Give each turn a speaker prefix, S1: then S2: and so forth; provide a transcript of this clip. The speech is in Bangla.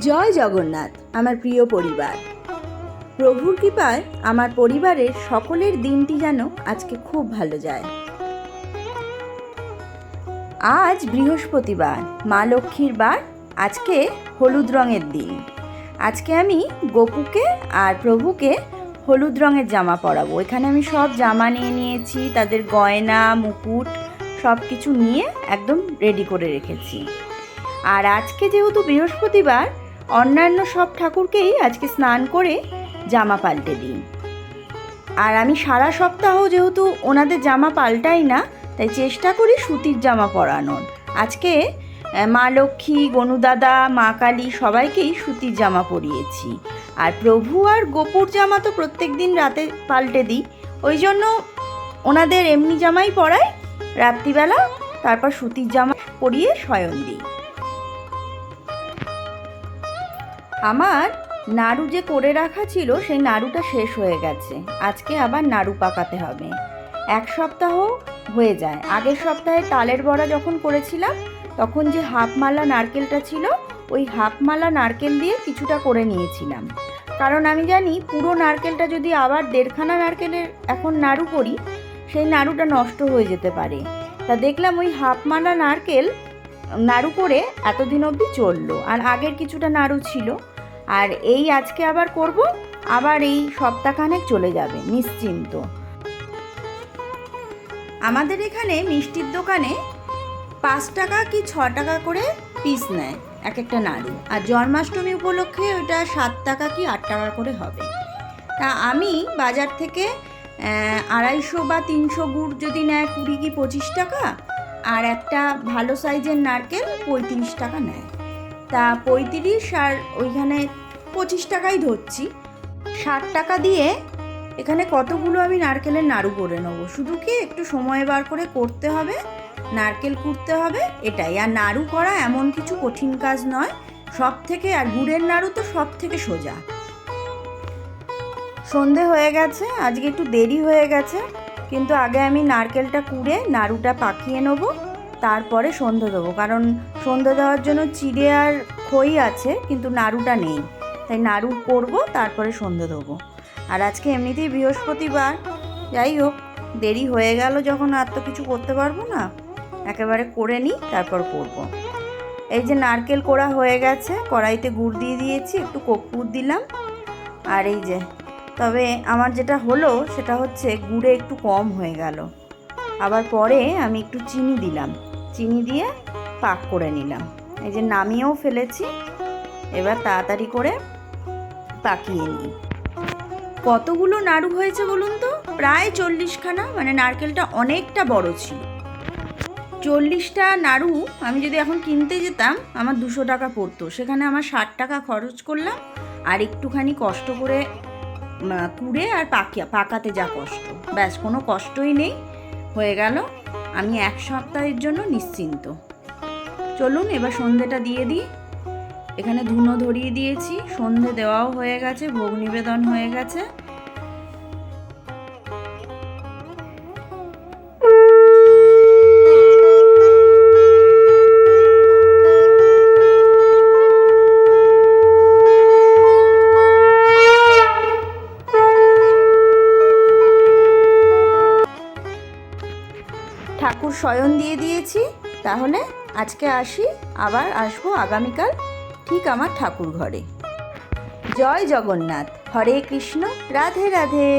S1: জগন্নাথ, আমার প্রিয় পরিবার। প্রভুর কৃপায় আমার পরিবারের সকলের দিনটি যেন আজকে খুব ভালো যায়। আজ বৃহস্পতিবার, মা লক্ষ্মীর বার, আজকে হলুদ রঙের দিন। আজকে আমি গোপুকে আর প্রভুকে হলুদ রঙের জামা পরাবো। এখানে আমি সব জামা নিয়ে নিয়েছি, তাদের গয়না, মুকুট সব কিছু নিয়ে একদম রেডি করে রেখেছি। আর আজকে যেহেতু বৃহস্পতিবার অন্যান্য সব ঠাকুরকেই আজকে স্নান করে জামা পাল্টে দিই। আর আমি সারা সপ্তাহ যেহেতু ওনাদের জামা পাল্টাই না, তাই চেষ্টা করি সুতির জামা পরানোর। আজকে মা লক্ষ্মী গনুদাদা মা কালী সবাইকেই সুতির জামা পরিয়েছি। আর প্রভু আর গোপুর জামা তো প্রত্যেক দিন রাতে পাল্টে দিই। ওই জন্য ওনাদের এমনি জামাই পরাই, রাত্রিবেলা তারপর সুতির জামা পরিয়ে শয়ন দিই। আমার নাড়ু যে করে রাখা ছিল, সেই নাড়ুটা শেষ হয়ে গেছে। আজকে আবার নাড়ু পাকাতে হবে। এক সপ্তাহ হয়ে যায়। আগের সপ্তাহে তালের বড়া যখন করেছিলাম, তখন যে হাফ মালা নারকেলটা ছিল, ওই হাফ মালা নারকেল দিয়ে কিছুটা করে নিয়েছিলাম। কারণ আমি জানি, পুরো নারকেলটা যদি আবার দেড়খানা নারকেলের এখন নাড়ু করি, সেই নাড়ুটা নষ্ট হয়ে যেতে পারে। তা দেখলাম ওই হাফ মালা নারকেল নাড়ু করে এতদিন অবধি চলল। আর আগের কিছুটা নাড়ু ছিল। আর এই আজকে আবার করব, আবার এই সপ্তাহখানেক চলে যাবে, নিশ্চিন্ত। আমাদের এখানে মিষ্টির দোকানে পাঁচ টাকা কি ছ টাকা করে পিস নেয় এক একটা নাড়ু। আর জন্মাষ্টমী উপলক্ষে ওটা সাত টাকা কি আট টাকা করে হবে। তা আমি বাজার থেকে আড়াইশো বা তিনশো গুড় যদি নেয় কুড়ি কি পঁচিশ টাকা আর একটা ভালো সাইজের নারকেল পঁয়ত্রিশ টাকা নেয়। তা পঁয়ত্রিশ আর ওইখানে পঁচিশ টাকাই ধরছি। ষাট টাকা দিয়ে এখানে কতগুলো আমি নারকেলের নাড়ু করে নেব? শুধু কি একটু সময় বার করে করতে হবে? নারকেল কুটতে হবে, এটাই। আর নাড়ু করা এমন কিছু কঠিন কাজ নয়। সব থেকে আর গুড়ের নাড়ু তো সব থেকে সোজা। সন্ধে হয়ে গেছে, আজকে একটু দেরি হয়ে গেছে। কিন্তু আগে আমি নারকেলটা কুড়ে নাড়ুটা পাকিয়ে নেব, তারপরে সন্ধে দেবো। কারণ সন্ধে দেওয়ার জন্য চিড়ে আর খই আছে, কিন্তু নাড়ুটা নেই। তাই নাড়ু করব, তারপরে সন্ধে দেবো। আর আজকে এমনিতেই বৃহস্পতিবার, যাই হোক, দেরি হয়ে গেল যখন আর তো কিছু করতে পারব না। একেবারে করে নিই, তারপর করব। এই যে নারকেল কোড়া হয়ে গেছে, কড়াইতে গুড় দিয়ে দিয়েছি, একটু কর্পূর দিলাম। আর এই যে তবে আমার যেটা হলো সেটা হচ্ছে গুড়ে একটু কম হয়ে গেল। আবার পরে আমি একটু চিনি দিলাম। চিনি দিয়ে পাক করে নিলাম। এই যে নামিয়েও ফেলেছি। এবার তাড়াতাড়ি করে পাকিয়ে নিই। কতগুলো নাড়ু হয়েছে বলুন তো? প্রায় চল্লিশখানা মানে নারকেলটা অনেকটা বড় ছিল। চল্লিশটা নাড়ু আমি যদি এখন কিনতে যেতাম, আমার দুশো টাকা পড়তো। সেখানে আমার ষাট টাকা খরচ করলাম। আর একটুখানি কষ্ট করে কুড়ে আর পাকিয়া, পাকাতে যা কষ্ট। ব্যাস, কোনো কষ্টই নেই। হয়ে গেল। আমি এক সপ্তাহের জন্য নিশ্চিন্ত। চলুন, এবার সন্ধেটা দিয়ে দিই। এখানে ধুনো ধরিয়ে দিয়েছি। সন্ধে দেওয়াও হয়ে গেছে, ভোগ নিবেদন হয়ে গেছে। ঠাকুর শয়ন দিয়ে দিয়েছি, তাহলে আজকে আসি, আবার আসব আগামীকাল ঠিক আমার ঠাকুর ঘরে। জয় জগন্নাথ, হরে কৃষ্ণ, রাধে রাধে।